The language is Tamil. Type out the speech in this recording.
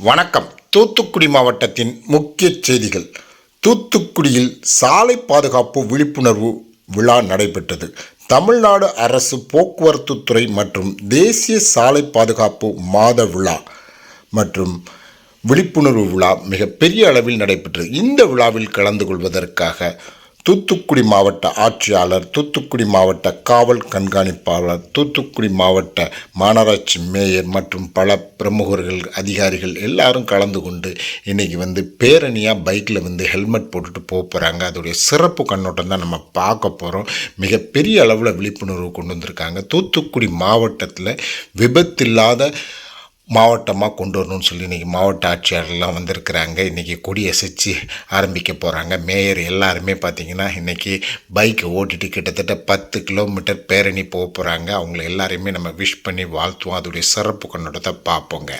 வணக்கம். தூத்துக்குடி மாவட்டத்தின் முக்கிய செய்திகள். தூத்துக்குடியில் சாலை பாதுகாப்பு விழிப்புணர்வு விழா நடைபெற்றது. தமிழ்நாடு அரசு போக்குவரத்து துறை மற்றும் தேசிய சாலை பாதுகாப்பு மாத விழா மற்றும் விழிப்புணர்வு விழா மிகப்பெரிய அளவில் நடைபெற்றது. இந்த விழாவில் கலந்து கொள்வதற்காக தூத்துக்குடி மாவட்ட ஆட்சியாளர் தூத்துக்குடி மாவட்ட காவல் கண்காணிப்பாளர் தூத்துக்குடி மாவட்ட மாநகராட்சி மேயர் மற்றும் பல பிரமுகர்கள் அதிகாரிகள் எல்லாரும் கலந்து கொண்டு இன்றைக்கி வந்து பேரணியாக பைக்கில் வந்து ஹெல்மெட் போட்டுட்டு போக போகிறாங்க அதோடைய சிறப்பு கண்ணோட்டம் தான் நம்ம பார்க்க போகிறோம் மிகப்பெரிய அளவில் விழிப்புணர்வு கொண்டு வந்திருக்காங்க. தூத்துக்குடி மாவட்டத்தில் விபத்தில்லாத மாவட்டமாக கொண்டு வரணும்னு சொல்லி இன்றைக்கி மாவட்ட ஆட்சியாளர்லாம் வந்திருக்கிறாங்க. இன்றைக்கி கொடி அசைச்சு ஆரம்பிக்க போகிறாங்க மேயர் எல்லாருமே பார்த்திங்கன்னா இன்றைக்கி பைக்கை ஓட்டிட்டு கிட்டத்தட்ட பத்து கிலோமீட்டர் பேரணி போக போகிறாங்க அவங்கள எல்லாரையுமே நம்ம விஷ் பண்ணி வாழ்த்துவோம். அதோடைய சிறப்பு கண்ணோட்டத்தை பார்ப்போங்க.